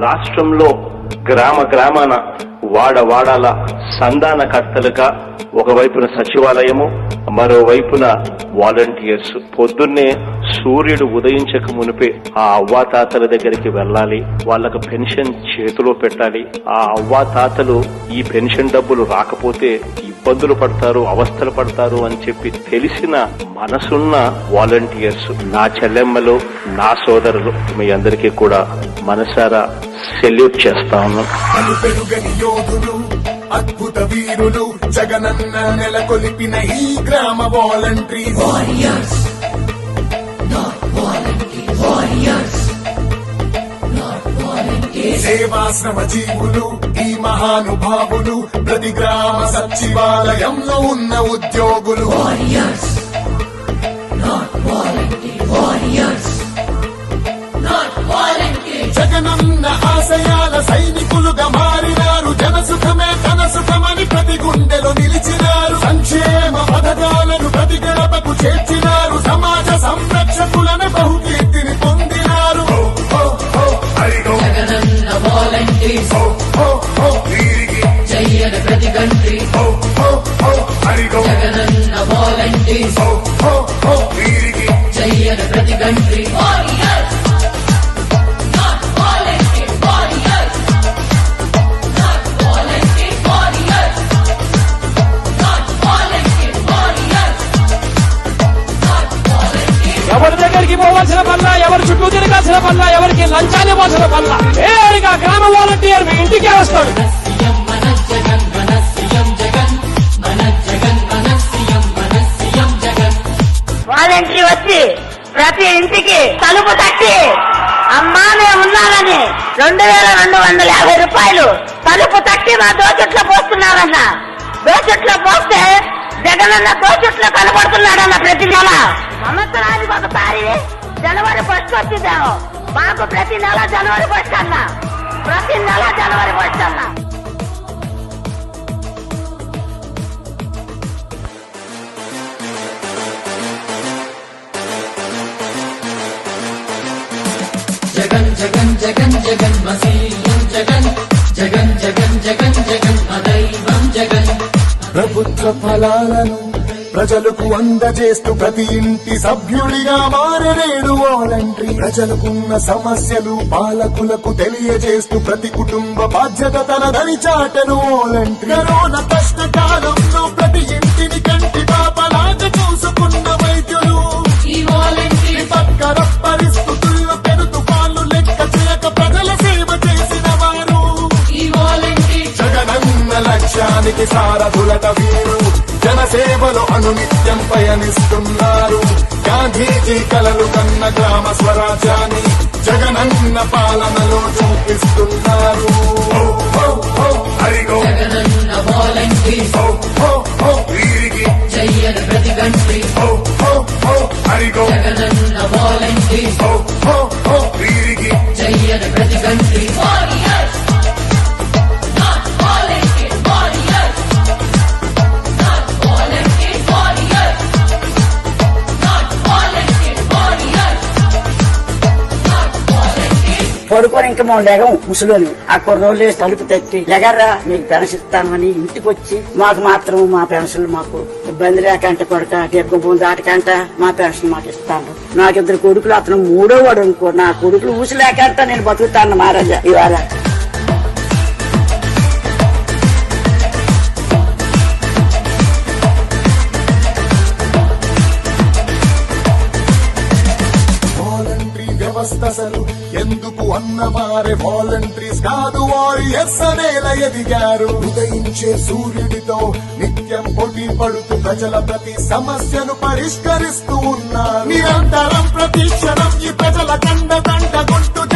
రాష్ట్రంలో గ్రామ గ్రామాన వాడ వాడాల సంధానకర్తలుగా ఒకవైపున సచివాలయము మరోవైపున వాలంటీర్స్. పొద్దున్నే సూర్యుడు ఉదయించక మునిపే ఆ అవ్వాతాతల దగ్గరికి వెళ్ళాలి. వాళ్ళకు పెన్షన్ చేతిలో పెట్టాలి. ఆ అవ్వాతాతలు ఈ పెన్షన్ డబ్బులు రాకపోతే ఇబ్బందులు పడతారు అవస్థలు పడతారు అని చెప్పి తెలిసిన మనసున్న వాలంటీర్స్ నా చెల్లెమ్మలు నా సోదరులు మీ అందరికీ కూడా మనసారా సెల్యూట్ చేస్తా ఉన్నాను అద్భుత వీరులు జగనన్న నెలకొలిపిన ఈ గ్రామ వాలంటరీ సేవాశ్రమ జీవులు మహానుభావులు ప్రతి గ్రామ సచివాలయంలో ఉన్న ఉద్యోగులు. జగనన్న ఆశయాల సైనికులుగా మారినారు. జనసుఖమే తన సుఖమని ప్రతి గుండెలో నిలిచినారు. సంక్షేమ పథకాలను ప్రతి గడపకు చేర్చినారు. సమాజ సంరక్షకులను ఎవరికి పోవాల్సిన పనుల ఎవరి చుట్టూ తిరగాల్సిన పనుల ఎవరికి లంచాలు ఇవ్వాల్సిన పనుల నేరుగా గ్రామ వాలంటీర్ మీ ఇంటికే వస్తాడు. వాలంటీర్ వచ్చి ప్రతి ఇంటికి తలుపు తట్టి అమ్మా మేము రెండు వేల రెండు వందల యాభై రూపాయలు తలుపు తట్టి మా దోచుట్లో పోస్తున్నారన్న. దోచుట్లో పోస్తే జగనన్న దోచుట్లో కనబడుతున్నాడన్న ప్రతి నెల సంవత్సరానికి ఒకసారి జనవరి ఫస్ట్ వచ్చిందేమో. మాకు ప్రతి నెల జనవరి ఫస్ట్ అన్న. ప్రతి నెల జనవరి ఫస్ట్ అన్న. జగన్ జగన్ జగన్ జగన్ మా సీఎం జగన్. జగన్ జగన్ జగన్ జగన్ మా దైవం జగన్. ప్రభుత్వ ఫలాలను ప్రజలకు అందజేస్తూ ప్రతి ఇంటి సభ్యుడిగా మారనేడు వాలంటరీ. ప్రజలకున్న సమస్యలు పాలకులకు తెలియజేస్తూ ప్రతి కుటుంబ బాధ్యత తనదని చాటను వాలంటరీ. కరోనా కష్టకాలంలో ప్రతి ఇంటిని కంటి పాపలాగా చూసుకున్న వైద్యులు. ఈ వాలంటీర్ పక్కర పరిస్థితుల్లో పెను తుఫాన్లు లెక్క చేయక ప్రజల సేవ చేసిన వారు. ఈ వాలంటీర్ జగనన్న లక్ష్యానికి సారథులట వీరు. జనసేవలో అనునిత్యం పయనిస్తున్నారు గాంధీజీ కలలు కన్న గ్రామ స్వరాజ్యాన్ని జగనన్న పాలనలో చూపిస్తున్నారు జగనన్న వీరికి చెయ్యన ప్రతి కంట్రీ హో, హో, జగనన్న పడుకొని ఇంకా మా లెగం ముసలోని. ఆ కుర్రోళ్ళు తలుపు తట్టి లెగర్రా మీకు పెన్షన్ ఇస్తామని ఇంటికి వచ్చి మాకు మాత్రం మా పెన్షన్ మాకు ఇబ్బంది లేకంట కొడక దీర్ఘం దాటకంట మా పెన్షన్ మాకు ఇస్తాను. నాకు ఇద్దరు కొడుకులు అతను మూడో వాడు అనుకో నా కొడుకులు ఊసి లేకంట నేను బతుకుతాను మహారాజా ఇవాళ. వాలంటరీ వ్యవస్థ అసలు ఎందుకు అన్నవారే వాలంటీర్స్ కాదు వారియర్స్ అనేల ఎదిగారు. ఉదయించే సూర్యుడితో నిత్యం పోటీ పడుతూ ప్రజల ప్రతి సమస్యను పరిష్కరిస్తూ ఉన్నారు. నిరంతరం ప్రతి క్షణం ఈ ప్రజల కండ దండగుంటూ జన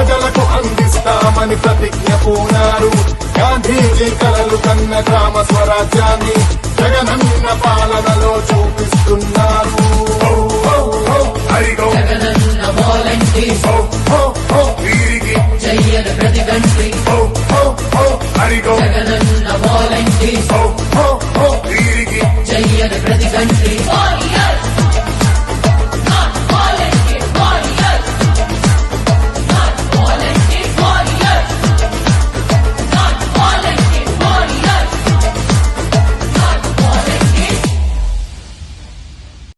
ప్రజలకు అందిస్తామని ప్రతిజ్ఞ పూనారు. గాంధీజీ కలలు కన్న గ్రామ స్వరాజ్యాన్ని జగనన్న పాలనలో చూపిస్తున్నారు. ప్రతి కంట్రీ హరిగో. జగనన్న వాలంటీర్